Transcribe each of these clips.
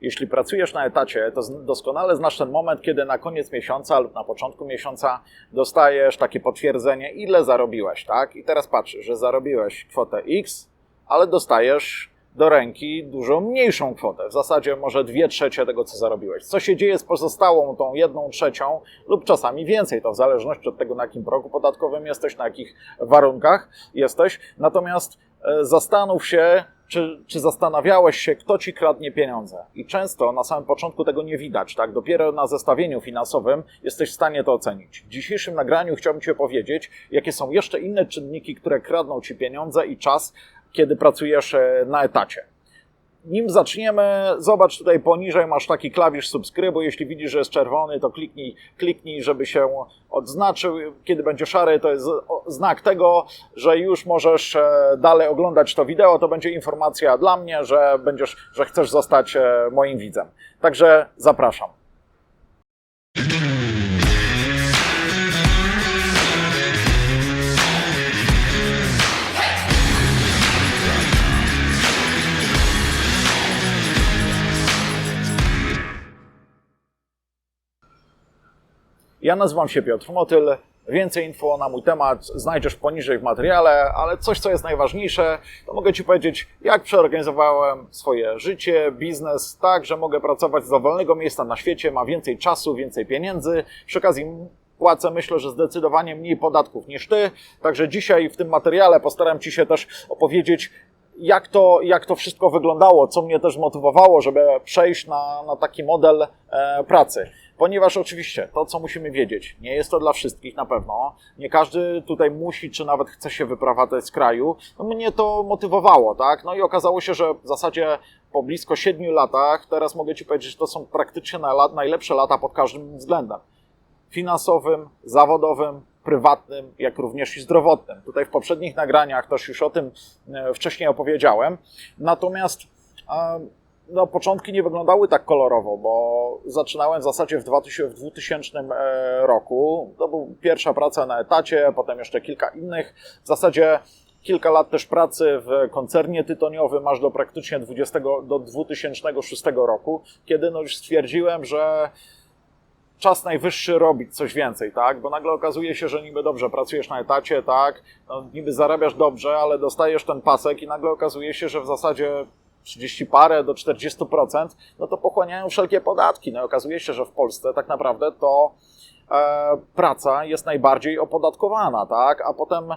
jeśli pracujesz na etacie, to doskonale znasz ten moment, kiedy na koniec miesiąca lub na początku miesiąca dostajesz takie potwierdzenie, ile zarobiłeś, tak? I teraz patrzysz, że zarobiłeś kwotę X, ale dostajesz do ręki dużo mniejszą kwotę, w zasadzie może dwie trzecie tego, co zarobiłeś. Co się dzieje z pozostałą tą jedną trzecią lub czasami więcej, to w zależności od tego, na jakim progu podatkowym jesteś, na jakich warunkach jesteś. Natomiast zastanów się, czy, czy zastanawiałeś się, kto ci kradnie pieniądze. I często na samym początku tego nie widać, tak? Dopiero na zestawieniu finansowym jesteś w stanie to ocenić. W dzisiejszym nagraniu chciałbym Ci opowiedzieć, jakie są jeszcze inne czynniki, które kradną Ci pieniądze i czas, kiedy pracujesz e, na etacie. Nim zaczniemy, zobacz tutaj poniżej, masz taki klawisz subskrybuj. Jeśli widzisz, że jest czerwony, to kliknij, kliknij, żeby się odznaczył. Kiedy będzie szary, to jest znak tego, że już możesz e, dalej oglądać to wideo. To będzie informacja dla mnie, że będziesz, że chcesz zostać e, moim widzem. Także zapraszam. Ja nazywam się Piotr Motyl. Więcej info na mój temat znajdziesz poniżej w materiale, ale coś, co jest najważniejsze, to mogę Ci powiedzieć, jak przeorganizowałem swoje życie, biznes, tak, że mogę pracować z dowolnego miejsca na świecie, ma więcej czasu, więcej pieniędzy. Przy okazji płacę, myślę, że zdecydowanie mniej podatków niż Ty. Także dzisiaj w tym materiale postaram Ci się też opowiedzieć, jak to, jak to wszystko wyglądało, co mnie też motywowało, żeby przejść na, na taki model e, pracy. Ponieważ oczywiście to, co musimy wiedzieć, nie jest to dla wszystkich na pewno. Nie każdy tutaj musi, czy nawet chce się wyprowadzać z kraju. No mnie to motywowało, tak? No i okazało się, że w zasadzie po blisko siedmiu latach, teraz mogę Ci powiedzieć, że to są praktycznie najlepsze lata pod każdym względem finansowym, zawodowym, prywatnym, jak również i zdrowotnym. Tutaj w poprzednich nagraniach też już o tym e, wcześniej opowiedziałem. Natomiast e, no, początki nie wyglądały tak kolorowo, bo zaczynałem w zasadzie w 2000, w 2000 e, roku. To była pierwsza praca na etacie, potem jeszcze kilka innych. W zasadzie kilka lat też pracy w koncernie tytoniowym, aż do praktycznie 20, do 2006 roku, kiedy no już stwierdziłem, że czas najwyższy robić coś więcej, tak? Bo nagle okazuje się, że niby dobrze pracujesz na etacie, tak? No, niby zarabiasz dobrze, ale dostajesz ten pasek i nagle okazuje się, że w zasadzie 30 parę do 40%, no to pochłaniają wszelkie podatki. No i okazuje się, że w Polsce tak naprawdę to e, praca jest najbardziej opodatkowana, tak? A potem, em,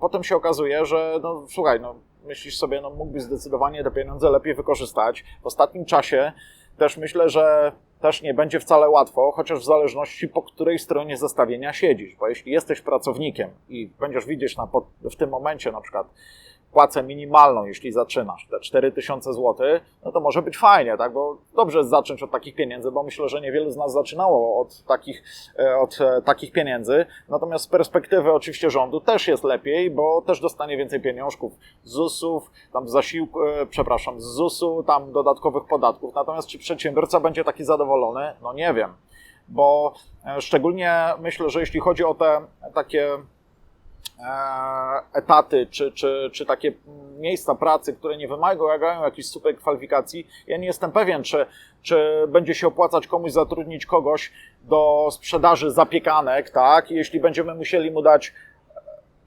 potem się okazuje, że no słuchaj, no myślisz sobie, no mógłbyś zdecydowanie te pieniądze lepiej wykorzystać. W ostatnim czasie też myślę, że też nie będzie wcale łatwo, chociaż w zależności po której stronie zestawienia siedzisz, bo jeśli jesteś pracownikiem i będziesz widzieć na, w tym momencie na przykład płacę minimalną, jeśli zaczynasz, te 4000 zł, no to może być fajnie, tak? Bo dobrze jest zacząć od takich pieniędzy, bo myślę, że niewielu z nas zaczynało od takich, e, od e, takich pieniędzy. Natomiast z perspektywy oczywiście rządu też jest lepiej, bo też dostanie więcej pieniążków z ZUS-ów, tam zasiłku, e, przepraszam, z ZUS-u, tam dodatkowych podatków. Natomiast czy przedsiębiorca będzie taki zadowolony? No nie wiem. Bo szczególnie myślę, że jeśli chodzi o te takie etaty, czy, czy, czy takie miejsca pracy, które nie wymagają jakichś super kwalifikacji, ja nie jestem pewien, czy, czy będzie się opłacać komuś zatrudnić kogoś do sprzedaży zapiekanek, tak? Jeśli będziemy musieli mu dać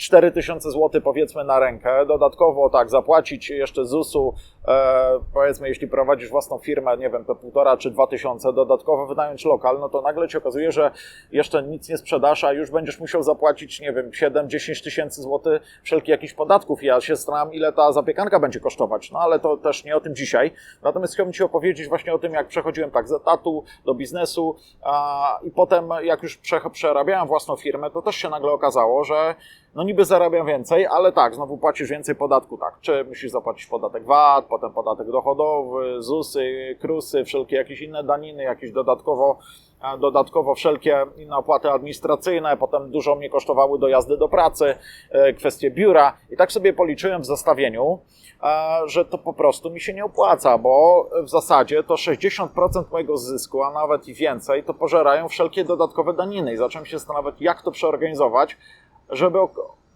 4000 zł powiedzmy na rękę, dodatkowo tak, zapłacić jeszcze ZUS-u, e, powiedzmy jeśli prowadzisz własną firmę, nie wiem, to półtora czy dwa tysiące, dodatkowo wynająć lokal, no to nagle ci okazuje, że jeszcze nic nie sprzedasz, a już będziesz musiał zapłacić, nie wiem, 7-10 tysięcy złotych wszelkich jakichś podatków. Ja się zastanawiam, ile ta zapiekanka będzie kosztować, no ale to też nie o tym dzisiaj. Natomiast chciałbym Ci opowiedzieć właśnie o tym, jak przechodziłem tak z etatu do biznesu a, i potem jak już prze, przerabiałem własną firmę, to też się nagle okazało, że no niby zarabiam więcej, ale tak, znowu płacisz więcej podatku, tak. Czy musisz zapłacić podatek VAT, potem podatek dochodowy, ZUSy, KRUSy, wszelkie jakieś inne daniny, jakieś dodatkowo, e, dodatkowo wszelkie inne opłaty administracyjne, potem dużo mnie kosztowały dojazdy do pracy, e, kwestie biura i tak sobie policzyłem w zestawieniu, e, że to po prostu mi się nie opłaca, bo w zasadzie to 60% mojego zysku, a nawet i więcej, to pożerają wszelkie dodatkowe daniny i zacząłem się zastanawiać, jak to przeorganizować, żeby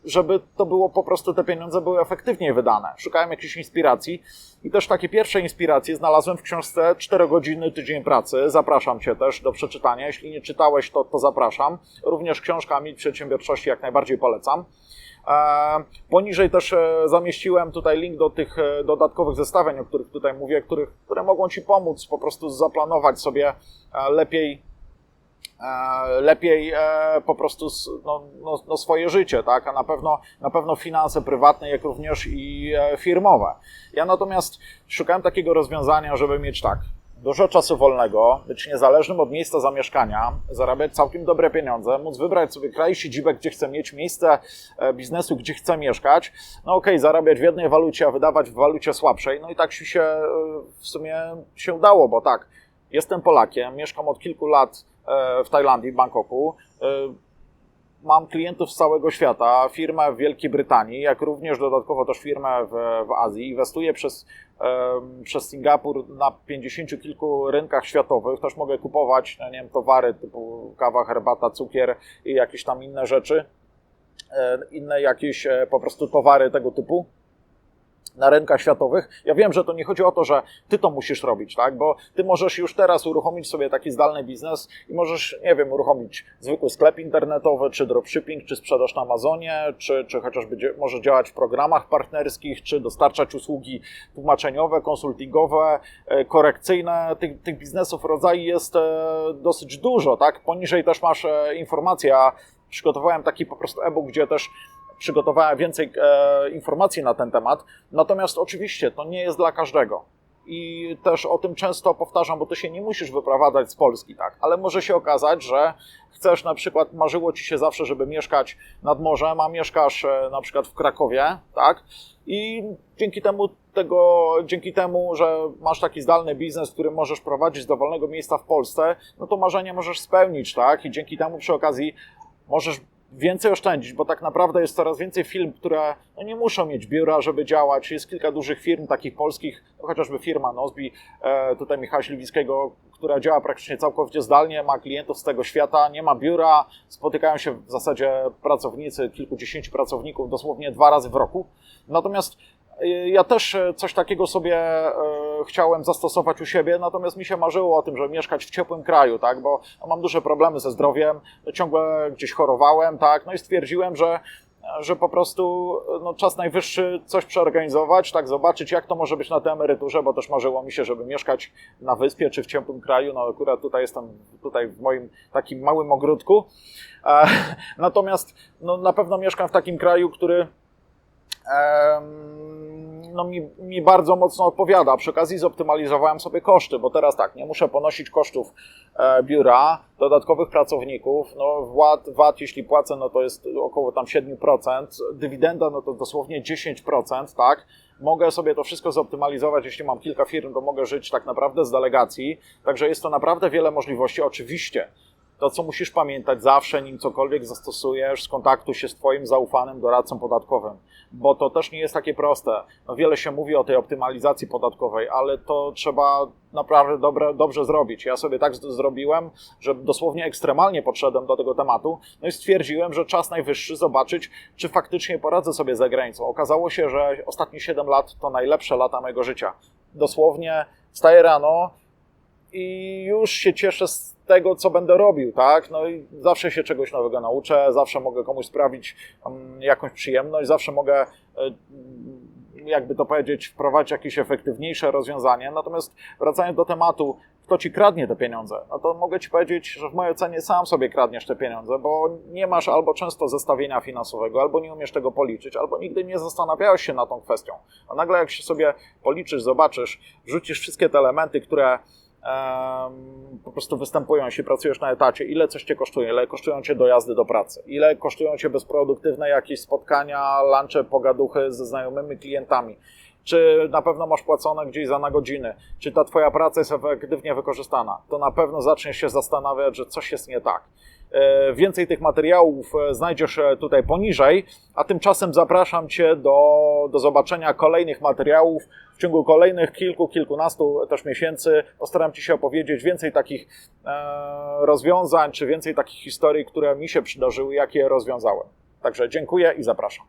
żeby to było po prostu te pieniądze były efektywniej wydane. Szukałem jakiejś inspiracji i też takie pierwsze inspiracje znalazłem w książce 4 godziny tydzień pracy. Zapraszam Cię też do przeczytania. Jeśli nie czytałeś, to, to zapraszam. Również książkami przedsiębiorczości jak najbardziej polecam. E, poniżej też e, zamieściłem tutaj link do tych e, dodatkowych zestawień, o których tutaj mówię, których, które mogą Ci pomóc po prostu zaplanować sobie lepiej lepiej po prostu no, no, no, swoje życie, tak? a na pewno, na pewno finanse prywatne, jak również i firmowe. Ja natomiast szukałem takiego rozwiązania, żeby mieć tak, dużo czasu wolnego, być niezależnym od miejsca zamieszkania, zarabiać całkiem dobre pieniądze, móc wybrać sobie kraj, siedzibę, gdzie chcę mieć, miejsce e, biznesu, gdzie chcę mieszkać. No okej, okay, zarabiać w jednej walucie, a wydawać w walucie słabszej. No i tak się e, w sumie się udało, bo tak, jestem Polakiem, mieszkam od kilku lat e, w Tajlandii, w Bangkoku mam klientów z całego świata, firmę w Wielkiej Brytanii, jak również dodatkowo też firmę w, w Azji. Inwestuję przez, um, przez Singapur na 50 kilku rynkach światowych. Też mogę kupować, no nie wiem, towary typu kawa, herbata, cukier i jakieś tam inne rzeczy. E, inne jakieś e, po prostu towary tego typu na rynkach światowych. Ja wiem, że to nie chodzi o to, że ty to musisz robić, tak? Bo ty możesz już teraz uruchomić sobie taki zdalny biznes i możesz, nie wiem, uruchomić zwykły sklep internetowy, czy dropshipping, czy sprzedaż na Amazonie, czy, czy chociażby może działać w programach partnerskich, czy dostarczać usługi tłumaczeniowe, konsultingowe, e, korekcyjne. Tych, tych biznesów rodzaju jest e, dosyć dużo, tak? Poniżej też masz e, informacja, przygotowałem taki po prostu e-book, gdzie też przygotowałem więcej e, informacji na ten temat. Natomiast oczywiście to nie jest dla każdego. I też o tym często powtarzam, bo ty się nie musisz wyprowadzać z Polski, tak? Ale może się okazać, że chcesz na przykład, marzyło ci się zawsze, żeby mieszkać nad morzem, a mieszkasz e, na przykład w Krakowie, tak? I dzięki temu tego, dzięki temu, że masz taki zdalny biznes, który możesz prowadzić z dowolnego miejsca w Polsce, no to marzenie możesz spełnić, tak? I dzięki temu przy okazji możesz więcej oszczędzić, bo tak naprawdę jest coraz więcej firm, które no nie muszą mieć biura, żeby działać. Jest kilka dużych firm, takich polskich, no chociażby firma Nozbi, e, tutaj Michała Śliwickiego, która działa praktycznie całkowicie zdalnie, ma klientów z tego świata, nie ma biura, spotykają się w zasadzie pracownicy, kilkudziesięciu pracowników dosłownie dwa razy w roku. Natomiast ja też e, coś takiego sobie e, chciałem zastosować u siebie, natomiast mi się marzyło o tym, żeby mieszkać w ciepłym kraju, tak, bo mam duże problemy ze zdrowiem, ciągle gdzieś chorowałem, tak, no i stwierdziłem, że że po prostu no, czas najwyższy coś przeorganizować, tak, zobaczyć jak to może być na tej emeryturze, bo też marzyło mi się, żeby mieszkać na wyspie czy w ciepłym kraju, no akurat tutaj jestem tutaj w moim takim małym ogródku, e, natomiast no, na pewno mieszkam w takim kraju, który no mi, mi bardzo mocno odpowiada. Przy okazji zoptymalizowałem sobie koszty, bo teraz tak, nie muszę ponosić kosztów e, biura, dodatkowych pracowników, no VAT, VAT jeśli płacę, no to jest około tam 7%, dywidenda no to dosłownie 10%, tak? Mogę sobie to wszystko zoptymalizować, jeśli mam kilka firm, to mogę żyć tak naprawdę z delegacji, także jest to naprawdę wiele możliwości. Oczywiście to, co musisz pamiętać zawsze, nim cokolwiek zastosujesz, skontaktuj się z Twoim zaufanym doradcą podatkowym, bo to też nie jest takie proste. No, wiele się mówi o tej optymalizacji podatkowej, ale to trzeba naprawdę dobre, dobrze zrobić. Ja sobie tak zrobiłem, że dosłownie ekstremalnie podszedłem do tego tematu, no i stwierdziłem, że czas najwyższy zobaczyć, czy faktycznie poradzę sobie za granicą. Okazało się, że ostatnie 7 lat to najlepsze lata mojego życia. Dosłownie wstaję rano, i już się cieszę z tego, co będę robił, tak? No i zawsze się czegoś nowego nauczę, zawsze mogę komuś sprawić um, jakąś przyjemność, zawsze mogę, e, jakby to powiedzieć, wprowadzić jakieś efektywniejsze rozwiązanie. Natomiast wracając do tematu, kto ci kradnie te pieniądze, no to mogę ci powiedzieć, że w mojej ocenie sam sobie kradniesz te pieniądze, bo nie masz albo często zestawienia finansowego, albo nie umiesz tego policzyć, albo nigdy nie zastanawiałeś się nad tą kwestią. A nagle jak się sobie policzysz, zobaczysz, rzucisz wszystkie te elementy, które po prostu występują, jeśli pracujesz na etacie, ile coś cię kosztuje, ile kosztują cię dojazdy do pracy, ile kosztują cię bezproduktywne jakieś spotkania, lunche, pogaduchy ze znajomymi klientami, czy na pewno masz płacone gdzieś za na godziny, czy ta twoja praca jest efektywnie wykorzystana, to na pewno zaczniesz się zastanawiać, że coś jest nie tak. E, więcej tych materiałów e, znajdziesz e, tutaj poniżej, a tymczasem zapraszam Cię do, do zobaczenia kolejnych materiałów w ciągu kolejnych kilku, kilkunastu też miesięcy. Postaram Ci się opowiedzieć więcej takich rozwiązań, czy więcej takich historii, które mi się przydarzyły, jakie rozwiązałem. Także dziękuję i zapraszam.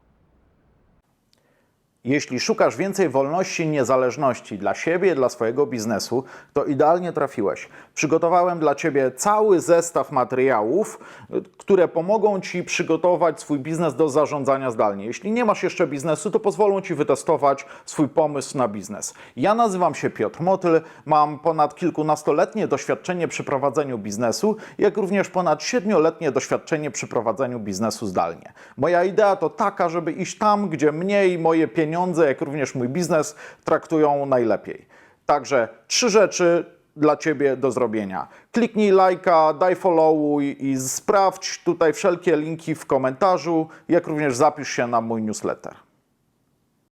Jeśli szukasz więcej wolności i niezależności dla siebie, dla swojego biznesu, to idealnie trafiłeś. Przygotowałem dla Ciebie cały zestaw materiałów, y, które pomogą Ci przygotować swój biznes do zarządzania zdalnie. Jeśli nie masz jeszcze biznesu, to pozwolą Ci wytestować swój pomysł na biznes. Ja nazywam się Piotr Motyl, mam ponad kilkunastoletnie doświadczenie przy prowadzeniu biznesu, jak również ponad siedmioletnie doświadczenie przy prowadzeniu biznesu zdalnie. Moja idea to taka, żeby iść tam, gdzie mnie i moje pieniądze, jak również mój biznes traktują najlepiej. Także trzy rzeczy dla Ciebie do zrobienia. Kliknij lajka, daj followuj i sprawdź tutaj wszelkie linki w komentarzu, jak również zapisz się na mój newsletter.